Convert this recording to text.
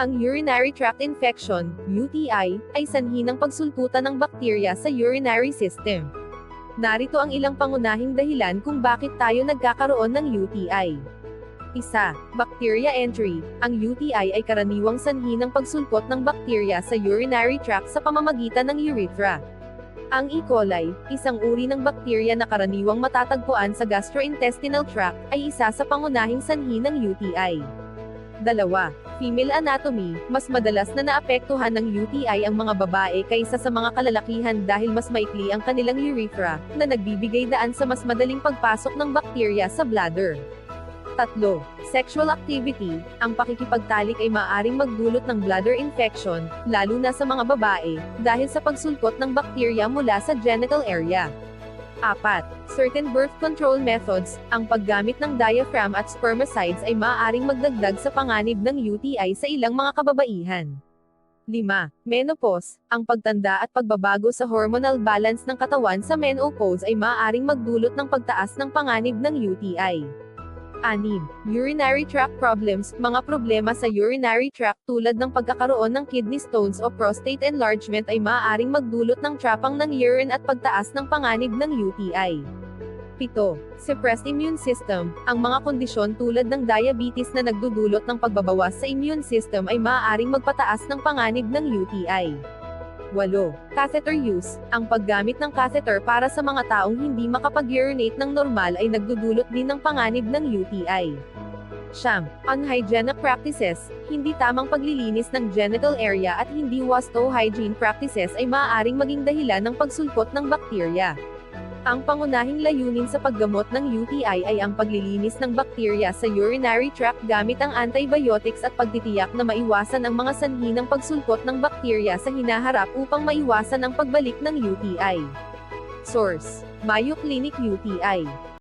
Ang urinary tract infection, UTI, ay sanhi ng pagsulputan ng bakterya sa urinary system. Narito ang ilang pangunahing dahilan kung bakit tayo nagkakaroon ng UTI. Isa, bacteria entry. Ang UTI ay karaniwang sanhi ng pagsulpot ng bakterya sa urinary tract sa pamamagitan ng urethra. Ang E. coli, isang uri ng bakterya na karaniwang matatagpuan sa gastrointestinal tract, ay isa sa pangunahing sanhi ng UTI. Dalawa, female anatomy, mas madalas na naapektuhan ng UTI ang mga babae kaysa sa mga kalalakihan dahil mas maikli ang kanilang urethra, na nagbibigay daan sa mas madaling pagpasok ng bakterya sa bladder. Tatlo, sexual activity, ang pakikipagtalik ay maaaring magdulot ng bladder infection, lalo na sa mga babae, dahil sa pagsulpot ng bakterya mula sa genital area. Apat, certain birth control methods, ang paggamit ng diaphragm at spermicides ay maaaring magdagdag sa panganib ng UTI sa ilang mga kababaihan. 5. Menopause, ang pagtanda at pagbabago sa hormonal balance ng katawan sa menopause ay maaaring magdulot ng pagtaas ng panganib ng UTI. 6. Urinary tract problems, mga problema sa urinary tract tulad ng pagkakaroon ng kidney stones o prostate enlargement ay maaaring magdulot ng trapang ng urine at pagtaas ng panganib ng UTI. 7. Suppressed immune system, ang mga kondisyon tulad ng diabetes na nagdudulot ng pagbabawas sa immune system ay maaaring magpataas ng panganib ng UTI. 8. Catheter use. Ang paggamit ng catheter para sa mga taong hindi makapag-urinate ng normal ay nagdudulot din ng panganib ng UTI. Siyam, unhygienic practices, hindi tamang paglilinis ng genital area at hindi wasto hygiene practices ay maaaring maging dahilan ng pagsulpot ng bakterya. Ang pangunahing layunin sa paggamot ng UTI ay ang paglilinis ng bakterya sa urinary tract gamit ang antibiotics at pagtitiyak na maiwasan ang mga sanhi ng pagsulpot ng bakterya sa hinaharap upang maiwasan ang pagbalik ng UTI. Source: Mayo Clinic UTI